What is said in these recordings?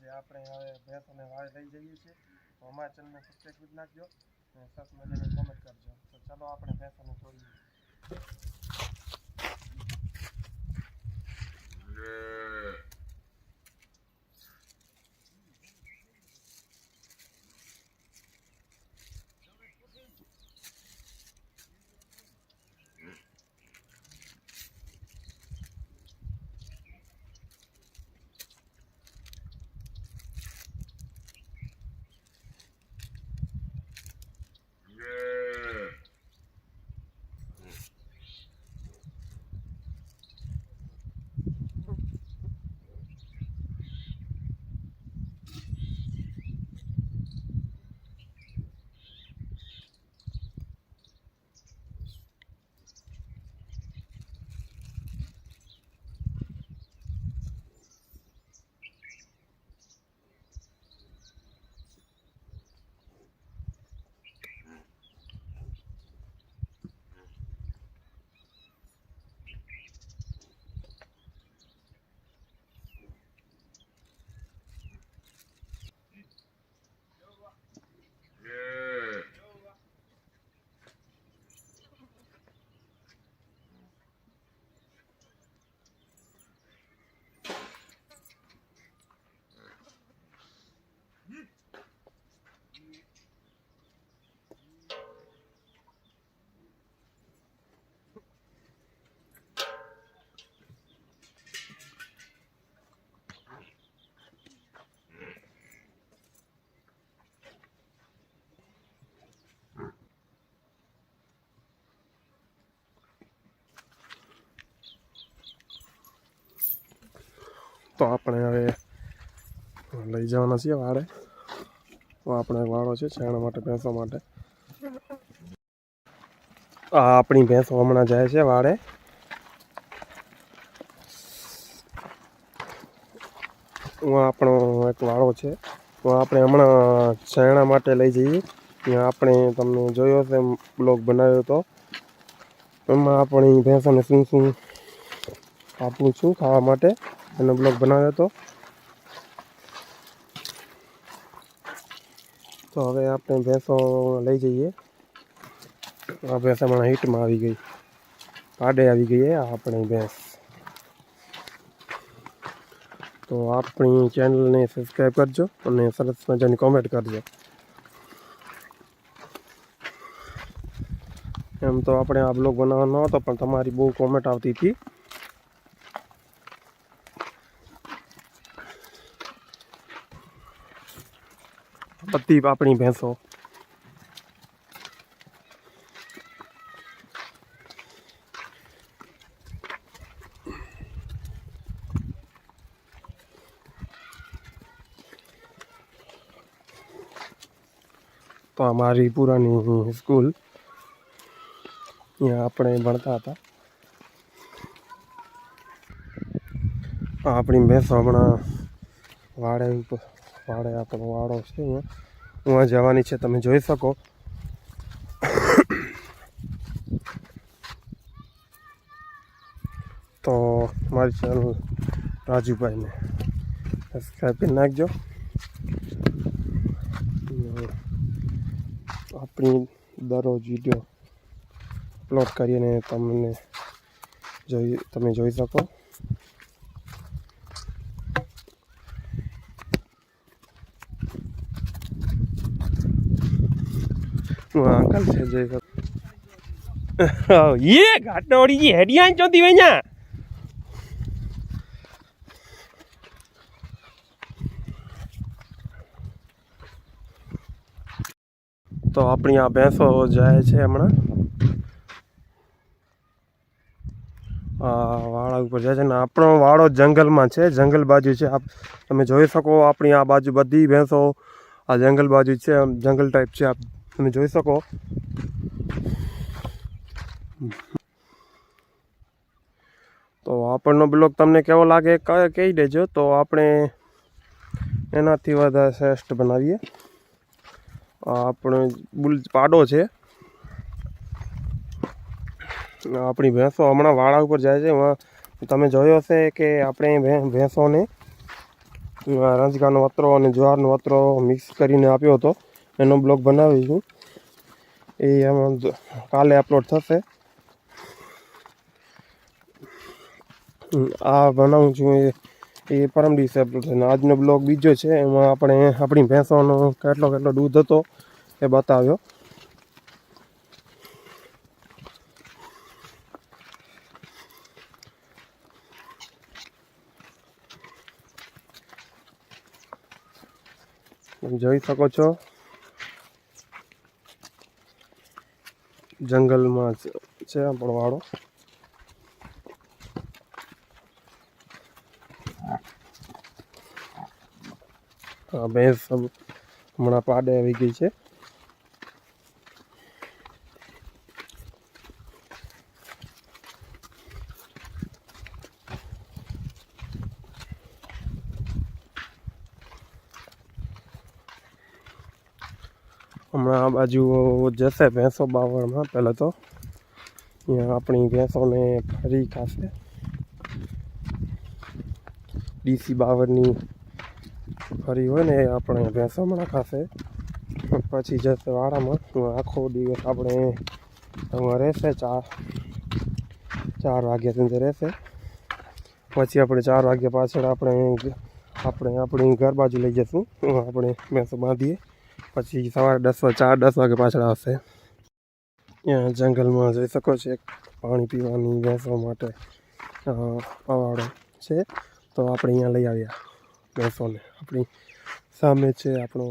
આજે આપણે હવે ભેંસોને વાળે લઈ જઈએ છીએ, તો અમારા ચેનલને સબસ્ક્રાઈબ કરી નાખજો અને સરસ મજાની કોમેન્ટ કરજો. તો ચાલો આપણે ભેંસોને જોઈએ. તો આપણે હવે લઈ જવાના છીએ વાડે. તો આપણે વાળો છે છાણા માટે, ભેંસો માટે. આ આપણી ભેંસો હમણાં જાય છે હું આપણો એક વાળો છે. તો આપણે હમણાં છાણા માટે લઈ જઈએ. ત્યાં આપણે તમને જોયો છે, બ્લોગ બનાવ્યો હતો એમાં આપણી ભેંસોને શું શું આપું છું ખાવા માટે. એનો બ્લોગ બનાવ્યો હતો. તો હવે આપણે ભેંસો લઈ જઈએ. આ ભેંસ હમણાં હિટમાં આવી ગઈ. પાડે આવી ગઈ આપણી ભેંસ. તો આપણી ચેનલને સબસ્ક્રાઈબ કરજો અને સરસ મજાની કોમેન્ટ કરજો. એમ તો આપણે આ બ્લોગ બનાવવાનો હતો પણ તમારી બહુ કોમેન્ટ આવતી હતી. બધી આપણી ભેંસો. તો અમારી પુરાની સ્કૂલ. ત્યાં આપણે ભણતા હતા. આપણી ભેંસો હમણાં વાડે ઉપર વાડે આપણો વાડો છે ત્યાં જવાની છે, તમે જોઈ શકો. તો મારી ચેનલ રાજુભાઈને સબસ્ક્રાઈબ કરી નાખજો. આપણી દરરોજ વીડિયો અપલોડ કરીને તમને જોઈ, તમે જોઈ શકો. હું અંકલ છે જોઈ શકો ये घाटोड़ी की हेडियां चोती वैया તો આપણી આ ભેંસો જાય છે હમણાં આ વાળા ઉપર જાય છે ને આપણો વાળો જંગલમાં છે જંગલ બાજુ છે આપ તમે જોઈ શકો આપણી આ બાજુ બધી ભેંસો આ જંગલ બાજુ છે આમ જંગલ ટાઈપ છે આપ તમે જોઈ શકો. તો આપણનો બ્લોગ તમને કેવો લાગે કહી દેજો. તો આપણે એનાથી વધારે શ્રેષ્ઠ બનાવીએ. આપણે બુલ પાડો છે. આપણી ભેંસો હમણાં વાળા ઉપર જાય છે. તમે જોયો હશે કે આપણે ભેંસોને અ, રંજગાનો વતરો અને જુવારનો વતરો મિક્સ કરીને આપ્યો હતો. એનો બ્લોગ બનાવીશું એ આમાં કાલે અપલોડ થશે. આ બનાવું છું એ એ પરમ દિવસે અપલોડ થશે આજનો બ્લોગ બીજો છે. એમાં આપણે આપણી ભેંસોનો કેટલો કેટલો દૂધ હતો એ બતાવ્યો. જોઈ શકો છો. જંગલમાં છે આપણો વાળો. ભેંસ હમણાં પાડે આવી ગઈ છે. હમણાં આ બાજુ જશે ભેંસો બાવળમાં, પહેલાં તો. અહીંયા આપણી ભેંસોને ફરી ખાશે. ડીસી બાવળની ફરી હોય ને એ આપણે ભેંસો હમણાં ખાશે. પછી જશે વાડામાં. આખો દિવસ આપણે આમાં રહેશે, ચાર ચાર વાગ્યા સુધી રહેશે. પછી આપણે ચાર વાગ્યા પાછળ આપણે આપણે આપણી ઘર બાજુ લઈ જશું. આપણે ભેંસો બાંધીએ. પછી સવારે દસ વાગે, ચાર, દસ વાગે પાછળ આવશે. ત્યાં જંગલમાં જઈ શકો છો એક પાણી પીવાની ભેંસો માટે અવાડો છે. તો આપણે અહીંયા લઈ આવ્યા ભેંસોને આપણી સામે છે આપણો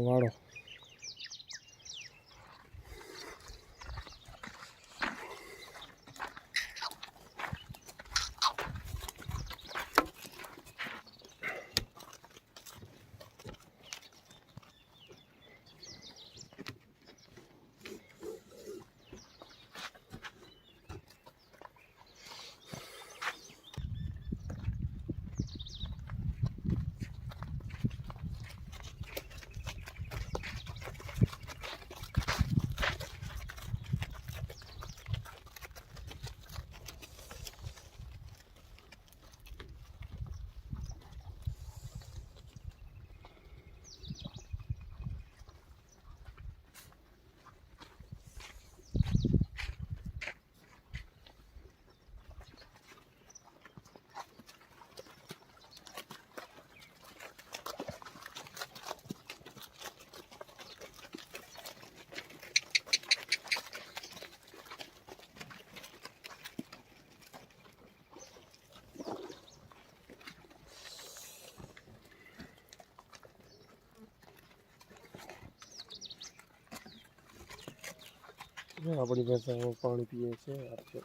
વાડો આપણી ભેંસો પાણી પીએ છે આપણે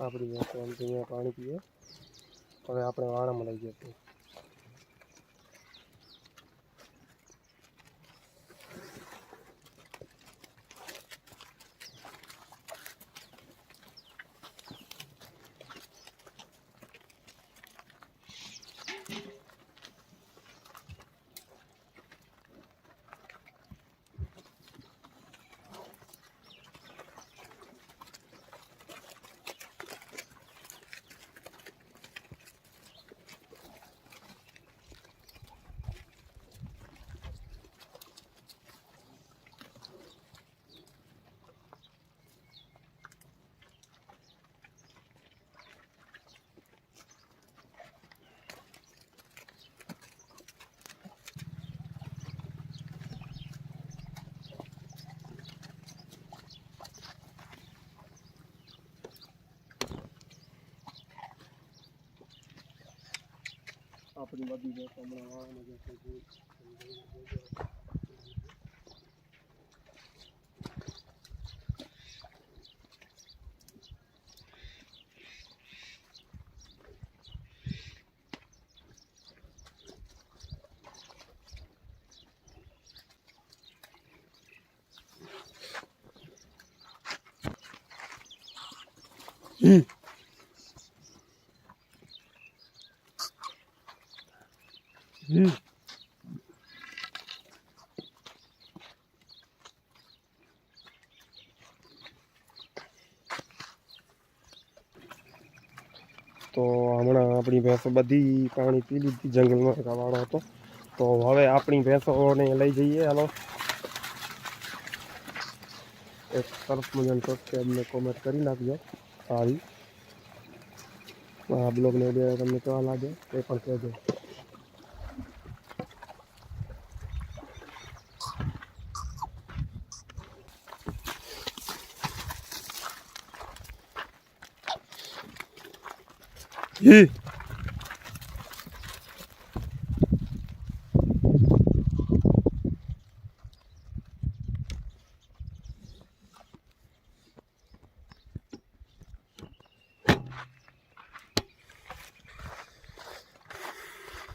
આપણી ભાષા આમ તો અહીંયા પાણી પીએ. હવે આપણે વાડામાં લઈ જશું આપણી બધી ભેંસો હમણાં વાળામાં જશે તો હમણાં આપણી ભેંસો બધી પાણી પી લીધી, જંગલમાં એક વાળો હતો. તો હવે આપણી ભેંસોને લઈ જઈએ. હાલો. એક સરસ મજાનું સબસ્ક્રાઈબને કોમેન્ટ કરી નાખજો. સારી. આ બ્લોગને બે તમને કેવા લાગે, એ પણ કહેજો. ઈ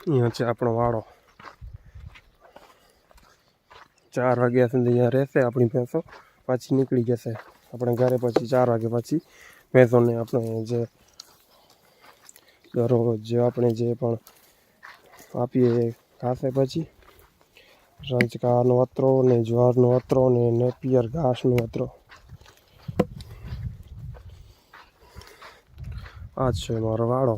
અહીંયા છે આપણો વાળો ચાર વાગ્યા સુધી અહીંયા રહેશે આપણી ભેંસો, પાછી નીકળી જશે. આપણે ઘરે પછી ચાર વાગે પછી ભેંસોને આપણે જે દરરોજ જે આપણે જે પણ આપીએ કાફે પછી. રંચકાનો અત્રો ને જ્વારનો અત્રો ને નેપિયર ઘાસનો અત્રો. આ છે મારો વાળો